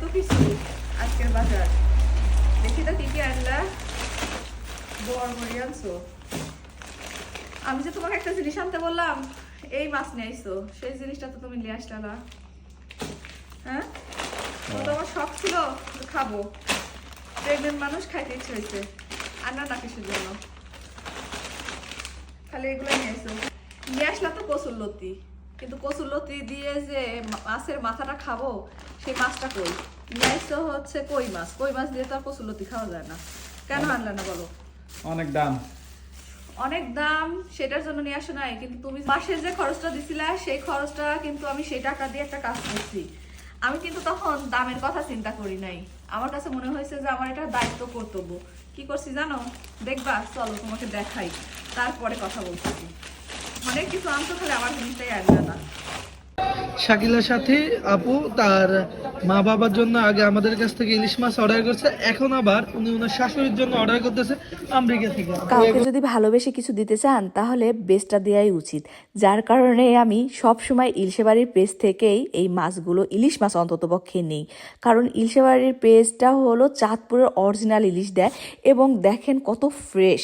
এত কিছু? আজকের বাজার। দেখি তো কি কি আনলা। বড়বড়ি আনছো? আমি যে তোমাকে একটা জিনিস আনতে বললাম এই মাছ নিয়ে আইসো সেই জিনিসটা তো তুমি নিয়ে আসলে না। হ্যাঁ? ও তো আমার শখ ছিল তো খাব। প্রেগনেন্ট মানুষ খাইতে ইচ্ছে হয়েছে আনা না কিসের জন্য। খালি এগুলো নিয়ে আসো নিয়ে আসলাম তো কচুর লতি। কিন্তু কচুর লতি দিয়ে যে মাছের মাথাটা খাব সেই মাছটা কই? নিয়ে হচ্ছে কই মাছ? কই মাছ দিয়ে তো আর কচুর লতি খাওয়া যায় না। কেন আনলে না বলো? অনেক দাম। অনেক দাম সেটার জন্য নিয়ে আসো নাই। কিন্তু তুমি মাসে যে খরচটা দিছিলা সেই খরচটা কিন্তু আমি সেই টাকা দিয়ে একটা কাজ করছি। আমি কিন্তু তখন দামের কথা চিন্তা করি নাই। আমার কাছে মনে হয়েছে যে আমার এটা দায়িত্ব কর্তব্য। কি করছি জানো? দেখবা চলো তোমাকে দেখাই। তারপরে কথা বলতেছি। অনেক কিছু আনতো খালি আমার জিনিসটাই আনবে না শাকিলার সাথে আপু তার মা বাবার জন্য আগে আমাদের কাছ থেকে ইলিশ মাছ অর্ডার করছে। এখন আবার উনি ওনার শাশুড়ির জন্য অর্ডার করতেছে আমেরিকা থেকে। কাউকে যদি ভালোবেসে কিছু দিতে চান, তাহলে বেস্টটা দেওয়াই উচিত। যার কারণে আমি সব সময় ইলশেবাড়ির পেজ থেকেই এই মাছগুলো, ইলিশ মাছ অন্তত পক্ষে নেই। কারণ ইলশেবাড়ির পেজটা হলো চাঁদপুরের অরিজিনাল ইলিশ দেয় এবং দেখেন কত ফ্রেশ।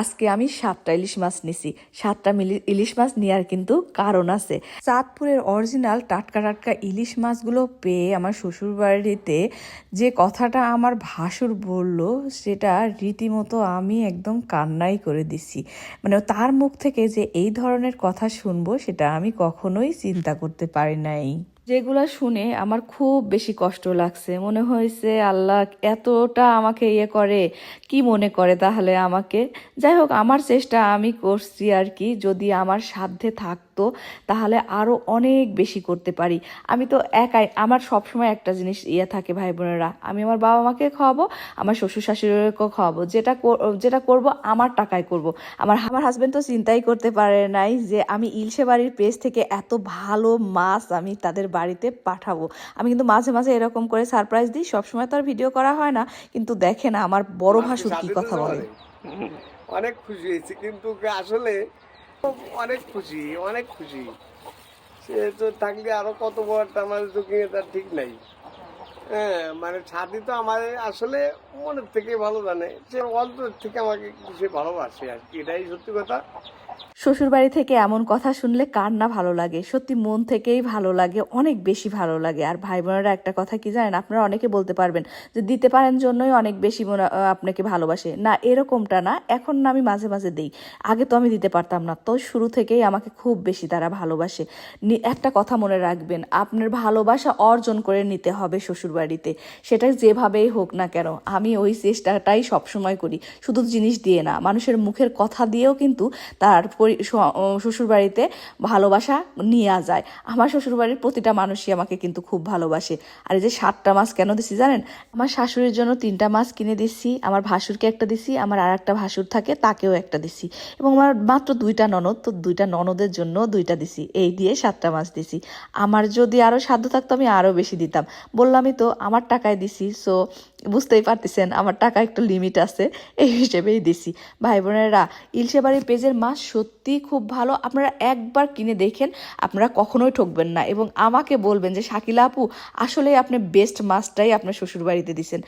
আজকে আমি সাতটা ইলিশ মাছ নিছি। সাতটা ইলিশ মাছ নেওয়ার কিন্তু কারণ আছে। চাঁদপুরের অরিজিনাল টাটকা টাটকা ইলিশ মাছগুলো পেয়ে আমার শ্বশুরবাড়িতে যে কথাটা আমার ভাসুর বলল, সেটা রীতিমতো আমি একদম কান্নাই করে দিছি। মানে তার মুখ থেকে যে এই ধরনের কথা শুনব, সেটা আমি কখনোই চিন্তা করতে পারি নাই। যেগুলা শুনে আমার খুব বেশি কষ্ট লাগছে। মনে হয়েছে, আল্লাহ এতটা আমাকে ইয়ে করে, কি মনে করে তাহলে আমাকে? যাই হোক, আমার চেষ্টা আমি করছি আর কি, যদি আমার সাধ্যে থাকতো, তাহলে আরও অনেক বেশি করতে পারি। আমি তো একাই, আমার সবসময় একটা জিনিস ইয়ে থাকে ভাই বোনেরা আমি আমার বাবা মাকে খাওয়াবো, আমার শ্বশুর শাশুড়িকেও খাওয়াবো, যেটা যেটা করব, আমার টাকায় করব। আমার আমার হাজব্যান্ড তো চিন্তাই করতে পারে নাই যে আমি ইলশে বাড়ির পেজ থেকে এত ভালো মাছ আমি তাদের বাড়িতে পাঠাবো। আমি কিন্তু মাঝে মাঝে এরকম করে সারপ্রাইজ দিই সবসময় তো আর ভিডিও করা হয় না। কিন্তু দেখে না আমার বড় ভাসুর কি কথা বলে। অনেক খুশি হয়েছি। কিন্তু আসলে অনেক খুশি অনেক খুশি। সে তো থাকলে আরও কত বড় আমার আমাদের তার ঠিক নাই। হ্যাঁ মানে ছাদি তো আমার আসলে মনের থেকে ভালো জানে। সে অন্তর থেকে আমাকে সে ভালোবাসে আর কি এটাই সত্যি কথা। শ্বশুর বাড়ি থেকে এমন কথা শুনলে কার না ভালো লাগে? সত্যি মন থেকেই ভালো লাগে, অনেক বেশি ভালো লাগে। আর ভাই বোনেরা একটা কথা কি জানেন? আপনারা অনেকে বলতে পারবেন যে দিতে পারেন জন্যই অনেক বেশি আপনাকে ভালোবাসে। না, এরকমটা না। এখন না আমি মাঝে মাঝে দেই। আগে তো আমি দিতে পারতাম না। তো শুরু থেকেই আমাকে খুব বেশি তারা ভালোবাসে। একটা কথা মনে রাখবেন, আপনার ভালোবাসা অর্জন করে নিতে হবে শ্বশুর বাড়িতে সেটা যেভাবেই হোক না কেন, আমি ওই চেষ্টাটাই সবসময় করি। শুধু জিনিস দিয়ে না, মানুষের মুখের কথা দিয়েও কিন্তু তার শ্বশুর বাড়িতে ভালোবাসা নেওয়া যায়। আমার শ্বশুর বাড়ির প্রতিটা মানুষই আমাকে কিন্তু খুব ভালোবাসে। আর এই যে সাতটা মাছ কেন দিছি জানেন? আমার শাশুড়ির জন্য তিনটা মাছ কিনে দিছি, আমার ভাসুরকে একটা দিছি, আমার আর একটা ভাসুর থাকে, তাকেও একটা দিছি। এবং আমার মাত্র দুইটা ননদ, তো দুইটা ননদের জন্য দুইটা দিছি। এই দিয়ে সাতটা মাছ দিছি। আমার যদি আরও সাধ্য থাকতো আমি আরও বেশি দিতাম। বললামই তো, আমার টাকায় দিছি সো বুঝতেই পারতেছেন, আমার টাকা একটু লিমিট আছে, এই হিসেবেই দিছি। ভাই বোনেরা ইলশেবাড়ির পেজের মাছ সত্যি খুব ভালো, আপনারা একবার কিনে দেখেন, আপনারা কখনোই ঠকবেন না এবং আমাকে বলবেন যে, শাকিলা আপু আসলে আপনি বেস্ট মাছটাই আপনার শ্বশুরবাড়িতে দিছেন।